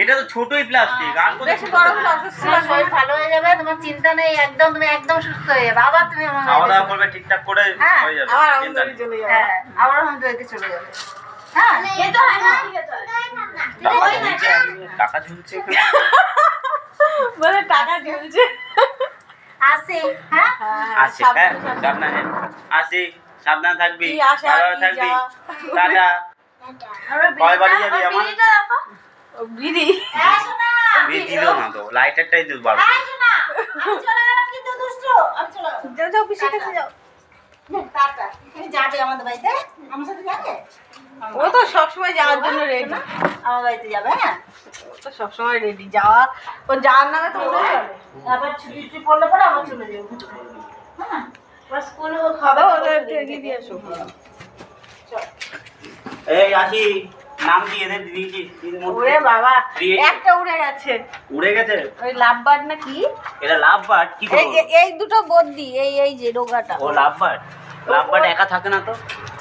এটা তো ছোটই প্লাস্টিক ভালো হয়ে যাবে তোমার চিন্তা নেই একদম তুমি একদম সুস্থ হয়ে যাবে। আবার তুমি আমার খাওয়া দাওয়া করবে ঠিকঠাক করে হ্যাঁ, হয়ে যাবে আবার চলে যাবে। হ্যাঁ হ্যাঁ টাকা ঝুলছে, টাকা ঝুলছে। বলে টাকা আসি হ্যাঁ? আসি হ্যাঁ সাবধানে আসি সাবধানে থাকবি। কি থাকবি। টাটা। কয় বাড়ি যাবি আমার? বিড়ি? হ্যাঁ, দিল না তো লাইটারটাই দিল বার হ্যাঁ, আমি চলে গেলাম কিন্তু দুষ্টু। আমি চলে যাও যাও কাছে যাও। টাটা। যাবে আমাদের বাড়িতে? আমার সাথে যাবে? ও তো সবসময় যাওয়ার জন্য রেডি আমার বাড়িতে যাবে, হ্যাঁ? ও তো সবসময় রেডি যাওয়া ও যাওয়ার নামে তো মনে চলে তারপর ছুটি টুটি পড়লে পরে আবার চলে যাব। হ্যাঁ? এবার স্কুলে ও খাবে, ও বসে এগিয়ে দিয়ে এসো এই আসি নাম কি এদের বাবা একটা উড়ে গেছে। উড়ে গেছে? ওই লাভ বার্ড না কি? এটা লাভ বার্ড কি এই করব এই- এই দুটো বদ্দি এই এই যে রোগাটা। ও লাভ বার্ড লাভ বার্ড একা থাকে না তো?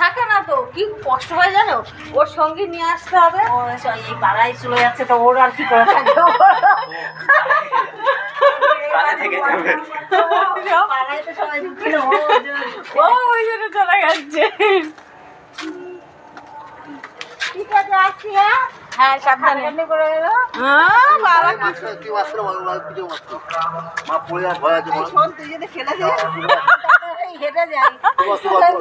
থাকে না তো কি কষ্ট হয় জানো? ওর সঙ্গে নিয়ে আসতে হবে। ও এই পাড়ায় চলে যাচ্ছে তো ওর আর কি করে থাকবে কানে থেকে যাবে। পাড়ায় তো সবাই ও ওই জন্য চলে যাচ্ছে। ঠিক আছে আসছি হ্যাঁ? হ্যাঁ সাবধানে। হ্যাঁ, বাবা কিছু মা পড়ে যাওয়ার ভয় আছে শোন তুই যদি ফেলে দিস হেঁটে যাই।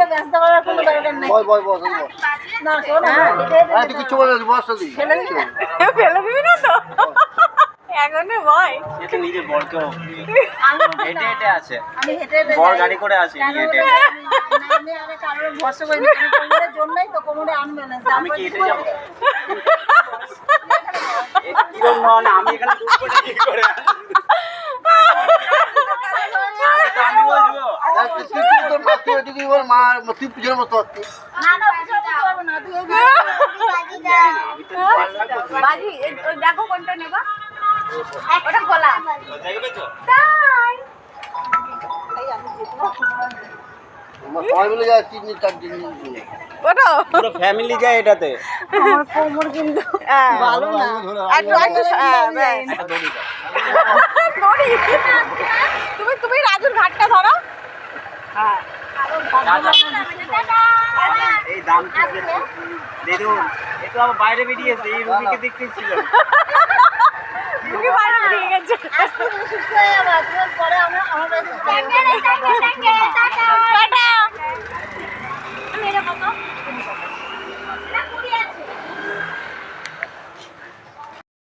ব্যস্ত করার কোনো দরকার নেই। বয় বয় বয় বয় না শোন হ্যাঁ হেঁটে হেঁটে তুই কিছু বলে বয়স ফেলে দিবি ফেলে দিবি না তো? এখনও ভয় সে তো নিজের আমি হেঁটে হেঁটে আছে। আমি হেঁটে হেঁটে বর গাড়ি করে আসে হেঁটে আমি- আমি আরে কারোর ভরসা করি না। জন্যই তো কোমরে আমি কি হেঁটে যাব? আমি এখানে করে কি করে আমি বসবো হ্যাঁ, তুই তুই তুই এদিকে বল মা তুই পিছনে মতো ওই দেখো কোনটা নেবা। ওটা খোলা। তাই। পুরো ফ্যামিলি যায় এটাতে। আমার কোমর কিন্তু হ্যাঁ। ভালো না। একটু একটু হ্যাঁ। তুমি তুমি রাজুর ঘাটটা ধরো। হ্যাঁ। এই দাম দেখুন এ তো আবার বাইরে বেরিয়েছে এই রুগীকে দেখতে ছিল। বাইরে বেরিয়ে গেছে।